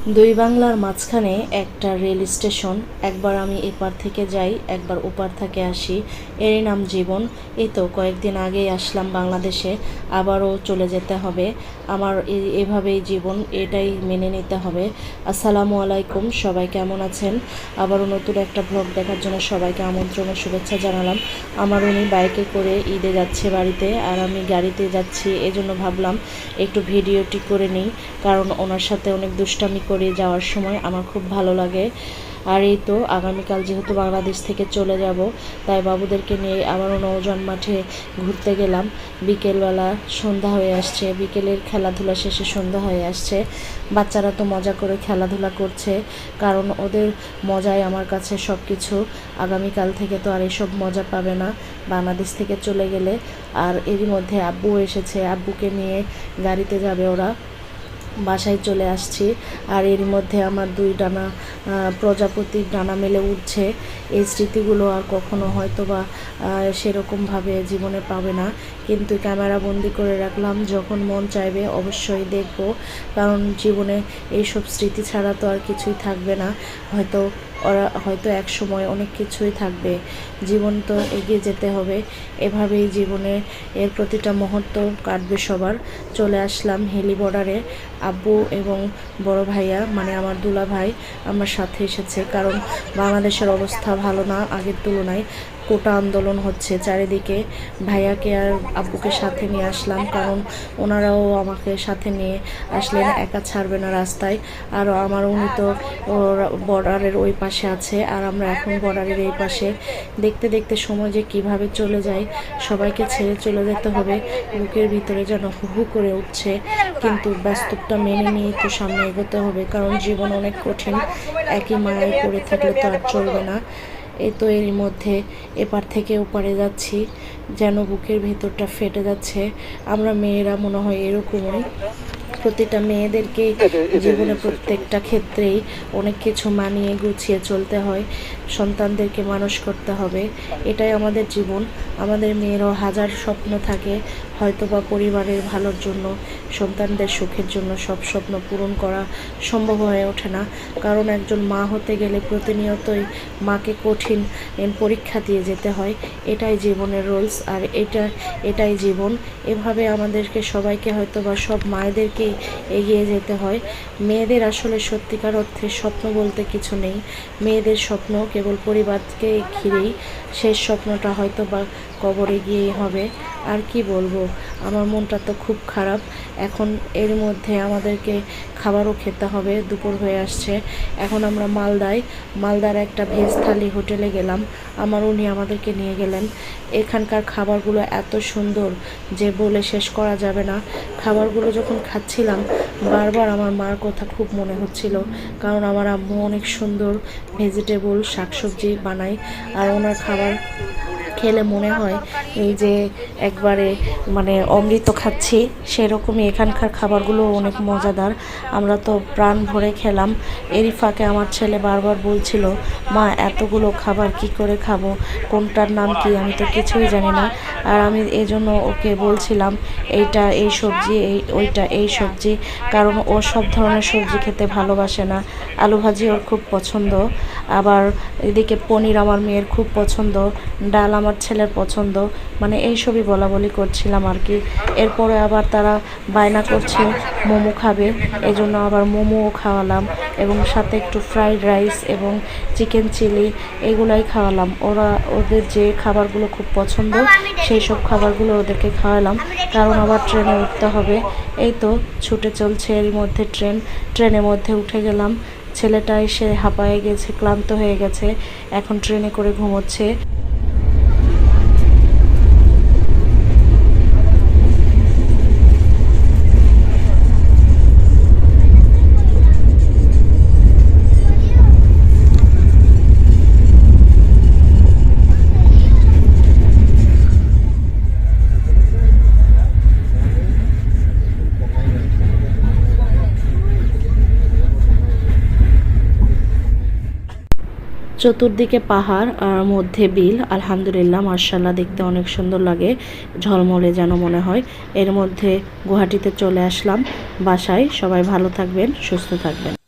দুই বাংলার মাঝখানে একটা রেল স্টেশন। একবার আমি এপার থেকে যাই, একবার ওপার থেকে আসি। এরই নাম জীবন। এই তো কয়েকদিন আগেই আসলাম বাংলাদেশে। আবারও চলে যেতে হবে। আমার এভাবেই জীবন, এটাই মেনে নিতে হবে। আসসালামু আলাইকুম, সবাই কেমন আছেন? আবারও নতুন একটা ব্লগ দেখার জন্য সবাইকে আমন্ত্রণ ও শুভেচ্ছা জানালাম। আমার উনি বাইকে করে ঈদে যাচ্ছে বাড়িতে, আর আমি গাড়িতে যাচ্ছি। এজন্য ভাবলাম একটু ভিডিওটি করে নিই, কারণ ওনার সাথে অনেক দুষ্টামি করে যাওয়ার সময় আমার খুব ভালো লাগে। আর এই তো আগামীকাল যেহেতু বাংলাদেশ থেকে চলে যাব, তাই বাবুদেরকে নিয়ে আবারও নৌজন মাঠে ঘুরতে গেলাম। বিকেলবেলা সন্ধ্যা হয়ে আসছে, বিকেলের খেলাধুলা শেষে সন্ধ্যা হয়ে আসছে। বাচ্চারা তো মজা করে খেলাধুলা করছে, কারণ ওদের মজাই আমার কাছে সব কিছু আগামীকাল থেকে তো আর এসব মজা পাবে না, বাংলাদেশ থেকে চলে গেলে। আর এরই মধ্যে আব্বু এসেছে, আব্বুকে নিয়ে গাড়িতে যাবে ওরা। বাসায় চলে আসছি। আর এর মধ্যে আমার দুই ডানা প্রজাপতির ডানা মেলে উঠছে। এই স্মৃতিগুলো আর কখনো হয়তো বা সেরকমভাবে জীবনে পাবে না। কিন্তু ক্যামেরা বন্দি করে রাখলাম। যখন মন চাইবে অবশ্যই দেখব। কারণ জীবনে এইসব স্মৃতি ছাড়া তো আর কিছুই থাকবে না। হয়তো ওরা, হয়তো এক সময় অনেক কিছুই থাকবে। জীবন তো এগিয়ে যেতে হবে। এভাবেই জীবনে এর প্রতিটা মুহূর্ত কাটবে সবার। চলে আসলাম হেলি বর্ডারে। আব্বু এবং বড় ভাইয়া মানে আমার দুলা ভাই আমার সাথে এসেছে। কারণ বাংলাদেশের অবস্থা ভালো না, আগের তুলনায়। কোটা আন্দোলন হচ্ছে। চারিদিকে ভাইয়াকে আর আব্বুকে সাথে নিয়ে আসলাম কারণ ওনারাও আমাকে সাথে নিয়ে আসলেন, একা ছাড়বে না রাস্তায়। আর আমার উনি তো বর্ডারের ওই পাশে আছে আর আমরা এখন বর্ডারের এই পাশে। দেখতে দেখতে সময় যে কীভাবে চলে যায়, সবাইকে ছেড়ে চলে যেতে হবে। বুকের ভিতরে যেন হু হু করে উঠছে। কিন্তু বাস্তবটা মেনে নিয়ে তো সামনে এগোতে হবে, কারণ জীবন অনেক কঠিন। একই মায়ায় পড়ে থাকলে তো আর চলবে না। এই তো এর মধ্যে এপার থেকে ওপারে যাচ্ছি যেন বুকের ভেতরটা ফেটে যাচ্ছে। আমরা মেয়েরা মনে হয় এরকমই। প্রতিটা মেয়েদেরকে জীবনে প্রত্যেকটা ক্ষেত্রেই অনেক কিছু মানিয়ে গুছিয়ে চলতে হয়। সন্তানদেরকে মানুষ করতে হবে। এটাই আমাদের জীবন। আমাদের মেয়েরও হাজার স্বপ্ন থাকে হয়তো বা পরিবারের ভালোর জন্য, সন্তানদের সুখের জন্য সব স্বপ্ন পূরণ করা সম্ভব হয়ে ওঠে না। কারণ একজন মা হতে গেলে প্রতিনিয়তই মাকে কঠিন পরীক্ষা দিয়ে যেতে হয়। এটাই জীবনের রোলস আর এটা, এটাই জীবন। এভাবে আমাদেরকে সবাইকে হয়তো বা সব মায়েদেরকেই এগিয়ে যেতে হয়। মেয়েদের আসলে সত্যিকার অর্থে স্বপ্ন বলতে কিছু নেই। মেয়েদের স্বপ্ন কেবল পরিবারকে ঘিরেই শেষ স্বপ্নটা হয়তো বা কবরে গিয়েই হবে। আর কি বলব, আমার মনটা তো খুব খারাপ। এখন এর মধ্যে আমাদেরকে খাবারও খেতে হবে, দুপুর হয়ে আসছে। এখন আমরা মালদায়, মালদার একটা ভেজ থালি হোটেলে গেলাম। আমার উনি আমাদেরকে নিয়ে গেলেন। এখানকার খাবারগুলো এত সুন্দর যে বলে শেষ করা যাবে না। খাবারগুলো যখন খাচ্ছিলাম, বারবার আমার মার কথা খুব মনে হচ্ছিল। কারণ আমার আম্মু অনেক সুন্দর ভেজিটেবল, শাকসবজি বানায়। আর ওনার খাবার খেলে মনে হয় এই যে একবারে মানে অমৃত খাচ্ছি, সেরকমই এখানকার খাবারগুলো অনেক মজাদার। আমরা তো প্রাণ ভরে খেলাম। এরই ফাঁকে আমার ছেলে বারবার বলছিল, মা, এতগুলো খাবার কি করে খাব? কোনটার নাম কি? আমি তো কিছুই জানি না। আর আমি এই জন্য ওকে বলছিলাম, এইটা এই সবজি, এই, ওইটা এই সবজি। কারণ ও সব ধরনের সবজি খেতে ভালোবাসে না। আলু ভাজি ওর খুব পছন্দ। আবার এদিকে পনির আমার মেয়ের খুব পছন্দ। ডাল আমার ছেলের পছন্দ। মানে এইসবই বলা বলি করছিলাম আর কি। এরপরে আবার তারা বায়না করছে, মোমো খাবে। এই জন্য আবার মোমোও খাওয়ালাম এবং সাথে একটু ফ্রাইড রাইস এবং চিকেন চিলি এগুলাই খাওয়ালাম। ওরা, ওদের যে খাবারগুলো খুব পছন্দ, সেই সব খাবারগুলো ওদেরকে খাওয়ালাম। কারণ আবার ট্রেনে উঠতে হবে। এই তো ছুটে চলছে এর মধ্যে ট্রেন। ট্রেনের মধ্যে উঠে গেলাম। ছেলেটা এসে হাঁপায়ে গেছে, ক্লান্ত হয়ে গেছে। এখন ট্রেনে করে ঘুমোচ্ছে। চতুর্দিকে পাহাড় আর মধ্যে বিল। আলহামদুলিল্লাহ মার্শাল্লাহ দেখতে অনেক সুন্দর লাগে। ঝলমলে যেন মনে হয়। এর মধ্যে গুয়াহাটিতে চলে আসলাম বাসায়। সবাই ভালো থাকবেন, সুস্থ থাকবেন।